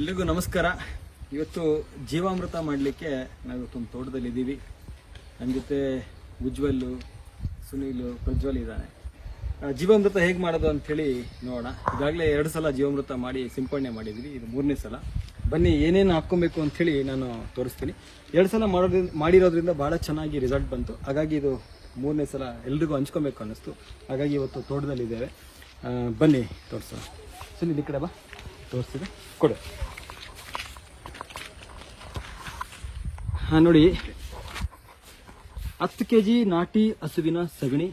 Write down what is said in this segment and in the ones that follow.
ಎಲ್ರಿಗೂ ನಮಸ್ಕಾರ. ಇವತ್ತು ಜೀವಾಮೃತ ಮಾಡಲಿಕ್ಕೆ ನಾವು ಇವತ್ತೊಂದು ತೋಟದಲ್ಲಿ ಇದ್ದೀವಿ ನನ್ನ ಜೊತೆ ಉಜ್ವಲ್ಲು, ಸುನೀಲು, ಪ್ರಜ್ವಲ್ ಇದ್ದಾನೆ ಜೀವಾಮೃತ ಹೇಗೆ ಮಾಡೋದು ಅಂಥೇಳಿ ನೋಡೋಣ. ಈಗಾಗಲೇ ಎರಡು ಸಲ ಜೀವಾಮೃತ ಮಾಡಿ ಸಿಂಪಡಣೆ ಮಾಡಿದ್ವಿ. ಇದು ಮೂರನೇ ಸಲ. ಬನ್ನಿ, ಏನೇನು ಹಾಕ್ಕೊಬೇಕು ಅಂಥೇಳಿ ನಾನು ತೋರಿಸ್ತೀನಿ. ಎರಡು ಸಲ ಮಾಡೋದ್ರಿಂದ ಮಾಡಿರೋದ್ರಿಂದ ಭಾಳ ಚೆನ್ನಾಗಿ ರಿಸಲ್ಟ್ ಬಂತು. ಹಾಗಾಗಿ ಇದು ಮೂರನೇ ಸಲ ಎಲ್ರಿಗೂ ಹಂಚ್ಕೊಬೇಕು ಅನ್ನಿಸ್ತು. ಹಾಗಾಗಿ ಇವತ್ತು ತೋಟದಲ್ಲಿದ್ದೇವೆ. ಬನ್ನಿ, ತೋರಿಸೋಣ. ಸುನೀಲ್, ಈ ಕಡೆ ಬಾ. ತೋರಿಸಿದೆ ಕೊಡು. ನೋಡಿ. ಹತ್ತು ಕೆ ಜಿ ನಾಟಿ ಹಸುವಿನ ಸಗಣಿ,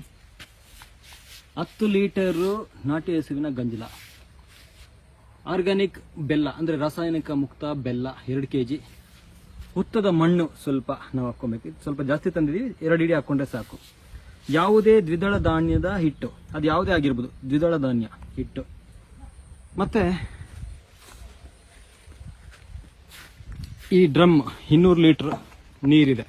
ಹತ್ತು ಲೀಟರು ನಾಟಿ ಹಸುವಿನ ಗಂಜಲ ಆರ್ಗ್ಯಾನಿಕ್ ಬೆಲ್ಲ, ಅಂದರೆ ರಾಸಾಯನಿಕ ಮುಕ್ತ ಬೆಲ್ಲ, ಎರಡು ಕೆ ಜಿ ಹುತ್ತದ ಮಣ್ಣು ಸ್ವಲ್ಪ ನಾವು ಹಾಕ್ಕೊಬೇಕು. ಸ್ವಲ್ಪ ಜಾಸ್ತಿ ತಂದಿದ್ದೀವಿ, ಎರಡು ಇಡಿ ಹಾಕ್ಕೊಂಡ್ರೆ ಸಾಕು. ಯಾವುದೇ ದ್ವಿದಳ ಧಾನ್ಯದ ಹಿಟ್ಟು, ಅದು ಯಾವುದೇ ಆಗಿರ್ಬೋದು, ದ್ವಿದಳ ಧಾನ್ಯ ಹಿಟ್ಟು. ಮತ್ತೆ ಈ ಡ್ರಮ್ ಇನ್ನೂರು ಲೀಟ್ರ್ ನೀರಿದೆ.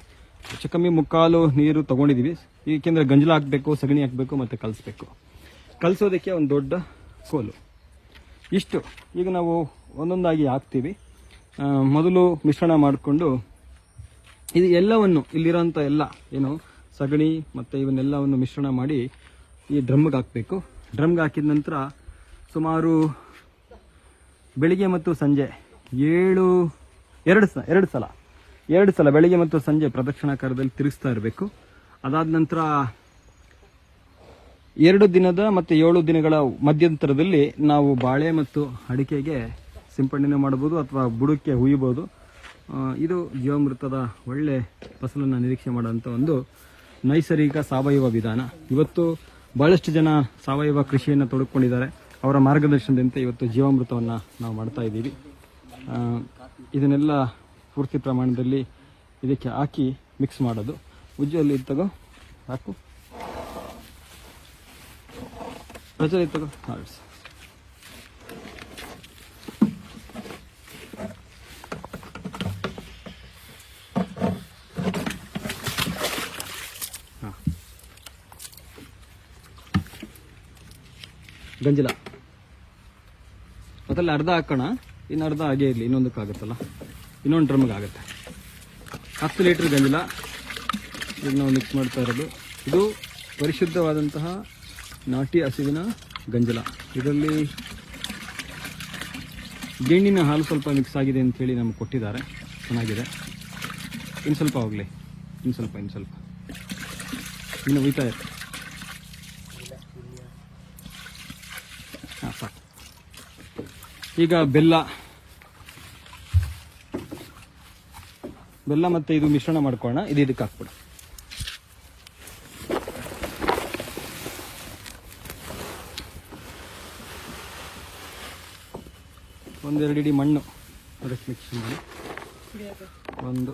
ಹೆಚ್ಚು ಕಮ್ಮಿ ಮುಕ್ಕಾಲು ನೀರು ತಗೊಂಡಿದ್ದೀವಿ ಏಕೆಂದರೆ ಗಂಜಲ ಹಾಕಬೇಕು, ಸಗಣಿ ಹಾಕಬೇಕು ಮತ್ತು ಕಲಿಸ್ಬೇಕು. ಕಲಿಸೋದಕ್ಕೆ ಒಂದು ದೊಡ್ಡ ಕೋಲು. ಇಷ್ಟು. ಈಗ ನಾವು ಒಂದೊಂದಾಗಿ ಹಾಕ್ತೀವಿ. ಮೊದಲು ಮಿಶ್ರಣ ಮಾಡಿಕೊಂಡು ಇದು ಎಲ್ಲವನ್ನು ಇಲ್ಲಿರೋಂಥ ಎಲ್ಲ, ಏನು, ಸಗಣಿ ಮತ್ತು ಇವನ್ನೆಲ್ಲವನ್ನು ಮಿಶ್ರಣ ಮಾಡಿ ಈ ಡ್ರಮ್ಗೆ ಹಾಕಬೇಕು. ಡ್ರಮ್ಗೆ ಹಾಕಿದ ನಂತರ ಸುಮಾರು ಬೆಳಿಗ್ಗೆ ಮತ್ತು ಸಂಜೆ ಏಳು ಎರಡು ಸ, ಎರಡು ಸಲ. ಎರಡು ಸಲ, ಬೆಳಿಗ್ಗೆ ಮತ್ತು ಸಂಜೆ ಪ್ರದಕ್ಷಿಣಾಕಾರದಲ್ಲಿ ತಿರುಗಿಸ್ತಾ ಇರಬೇಕು. ಅದಾದ ನಂತರ ಎರಡು ದಿನದ ಮತ್ತು ಏಳು ದಿನಗಳ ಮಧ್ಯಂತರದಲ್ಲಿ ನಾವು ಬಾಳೆ ಮತ್ತು ಅಡಿಕೆಗೆ ಸಿಂಪಡಣೆ ಮಾಡಬಹುದು ಅಥವಾ ಬುಡಕ್ಕೆ ಹುಯ್ಯಬಹುದು. ಇದು ಜೀವಾಮೃತದ ಒಳ್ಳೆ ಫಸಲನ್ನು ನಿರೀಕ್ಷೆ ಮಾಡುವಂಥ ಒಂದು ನೈಸರ್ಗಿಕ ಸಾವಯವ ವಿಧಾನ. ಇವತ್ತು ಬಹಳಷ್ಟು ಜನ ಸಾವಯವ ಕೃಷಿಯನ್ನು ತೊಡಕೊಂಡಿದ್ದಾರೆ. ಅವರ ಮಾರ್ಗದರ್ಶನದಂತೆ ಇವತ್ತು ಜೀವಾಮೃತವನ್ನು ನಾವು ಮಾಡ್ತಾ ಇದ್ದೀವಿ. ಇದನ್ನೆಲ್ಲ ಪೂರ್ತಿ ಪ್ರಮಾಣದಲ್ಲಿ ಇದಕ್ಕೆ ಹಾಕಿ ಮಿಕ್ಸ್ ಮಾಡೋದು. ಉಜ್ಜಲ್ಲಿ ಇದು ತಗೋ, ಹಾಕು. ಪ್ರಜಲ್ಲಿ ತಗೋ ಹಾಡ್ಸ್ ಗಂಜಲ. ಮೊದಲ ಅರ್ಧ ಹಾಕೋಣ. ಇನ್ನು ಅರ್ಧ ಹಾಗೆ ಇರಲಿ ಇನ್ನೊಂದಕ್ಕಾಗುತ್ತಲ್ಲ ಇನ್ನೊಂದು ಡ್ರಮ್ಗೆ ಆಗುತ್ತೆ. ಹತ್ತು ಲೀಟ್ರ್ ಗಂಜಲ ಇದನ್ನು ನಾವು ಮಿಕ್ಸ್ ಮಾಡ್ತಾ ಇರೋದು. ಇದು ಪರಿಶುದ್ಧವಾದಂತಹ ನಾಟಿ ಹಸುವಿನ ಗಂಜಲ. ಇದರಲ್ಲಿ ಗೆಣ್ಣಿನ ಹಾಲು ಸ್ವಲ್ಪ ಮಿಕ್ಸ್ ಆಗಿದೆ ಅಂಥೇಳಿ ನಮ್ಗೆ ಕೊಟ್ಟಿದ್ದಾರೆ. ಚೆನ್ನಾಗಿದೆ. ಇನ್ನು ಸ್ವಲ್ಪ ಹೋಗಲಿ. ಇನ್ನು ಸ್ವಲ್ಪ ಇನ್ನು ಸ್ವಲ್ಪ. ಇನ್ನು ಉಯ್ತಾ ಇರುತ್ತೆ ಹಾಂ, ಸಾಕು. ಈಗ ಬೆಲ್ಲ. ಬೆಲ್ಲ ಮತ್ತೆ ಇದು ಮಿಶ್ರಣ ಮಾಡ್ಕೊಳ್ಳೋಣ. ಇದು ಇದಕ್ಕೆ ಹಾಕ್ಬಿಡ ಒಂದೆರಡು ಇಡಿ ಮಣ್ಣು ಅದಕ್ಕೆ ಮಿಕ್ಸ್ ಮಾಡಿ. ಒಂದು.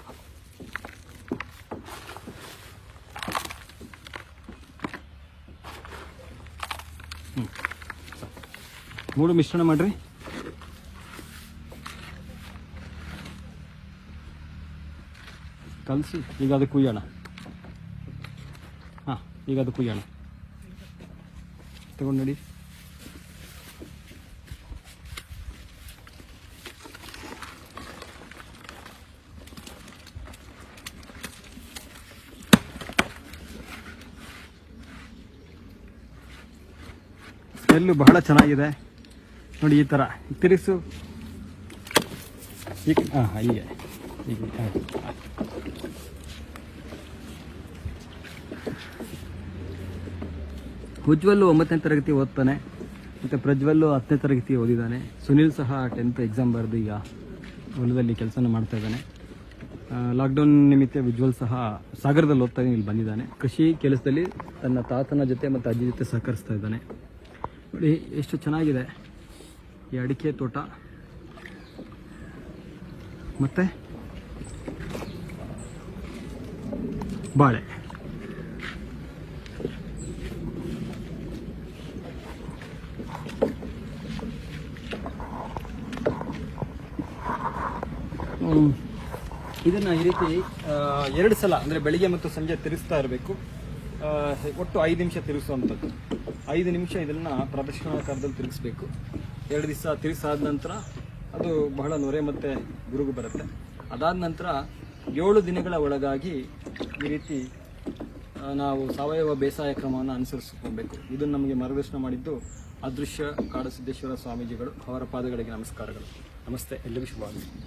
ಮೂರು ಮಿಶ್ರಣ ಮಾಡ್ರಿ. ಕಲಸಿ, ಈಗ ಅದು ಕುಯ್ಯೋಣ. ಹಾಂ, ಈಗ ಅದು ಕುಯ್ಯೋಣ. ತಗೊಂಡು ನೋಡಿ. ಸ್ಮೆಲ್ಲು ಬಹಳ ಚೆನ್ನಾಗಿದೆ. ನೋಡಿ ಈ ಥರ ತಿರುಗಿಸು. ಈಗ ಹಾಂ ಹೀಗೆ. ಈಗ ಹಾಂ ಉಜ್ವಲ್ಲು ಒಂಬತ್ತನೇ ತರಗತಿ ಓದ್ತಾನೆ, ಮತ್ತು ಪ್ರಜ್ವಲ್ಲು ಹತ್ತನೇ ತರಗತಿ ಓದಿದ್ದಾನೆ ಸುನಿಲ್ ಸಹ ಟೆಂತ್ ಎಕ್ಸಾಮ್ ಬರೆದು ಈಗ ಹೊಲದಲ್ಲಿ ಕೆಲಸನ ಮಾಡ್ತಾ ಇದ್ದಾನೆ. ಲಾಕ್ಡೌನ್ ನಿಮಿತ್ತ ಉಜ್ವಲ್ ಸಹ ಸಾಗರದಲ್ಲಿ ಓದ್ತಾ ಇಲ್ಲಿ ಬಂದಿದ್ದಾನೆ. ಕೃಷಿ ಕೆಲಸದಲ್ಲಿ ತನ್ನ ತಾತನ ಜೊತೆ ಮತ್ತು ಅಜ್ಜಿ ಜೊತೆ ಸಹಕರಿಸ್ತಾ ಇದ್ದಾನೆ. ನೋಡಿ, ಎಷ್ಟು ಚೆನ್ನಾಗಿದೆ ಈ ಅಡಿಕೆ ತೋಟ. ಮತ್ತು ಬಾಳೆ ಇದನ್ನು ಈ ರೀತಿ ಎರಡು ಸಲ, ಅಂದ್ರೆ ಬೆಳಿಗ್ಗೆ ಮತ್ತು ಸಂಜೆ ತಿರುಗಿಸ್ತಾ ಇರಬೇಕು. ಒಟ್ಟು ಐದು ನಿಮಿಷ ತಿರುಗಿಸುವಂಥದ್ದು. ಐದು ನಿಮಿಷ ಇದನ್ನ ಪ್ರದಕ್ಷಿಣಾಕಾರದಲ್ಲಿ ತಿರುಗಿಸ್ಬೇಕು. ಎರಡು ದಿವಸ ತಿರುಗಿಸಾದ ನಂತರ ಅದು ಬಹಳ ನೊರೆ ಮತ್ತು ಗುರುಗು ಬರುತ್ತೆ. ಅದಾದ ನಂತರ ಏಳು ದಿನಗಳ ಒಳಗಾಗಿ ಈ ರೀತಿ ನಾವು ಸಾವಯವ ಬೇಸಾಯ ಕ್ರಮವನ್ನು ಅನುಸರಿಸಿಕೊಳ್ಬೇಕು. ಇದನ್ನು ನಮಗೆ ಮಾರ್ಗದರ್ಶನ ಮಾಡಿದ್ದು ಅದೃಶ್ಯ ಕಾಡಸಿದ್ದೇಶ್ವರ ಸ್ವಾಮೀಜಿಗಳು. ಅವರ ಪಾದಗಳಿಗೆ ನಮಸ್ಕಾರಗಳು. ನಮಸ್ತೆ. ಎಲ್ಲರಿಗೂ ಶುಭವಾಗಲಿ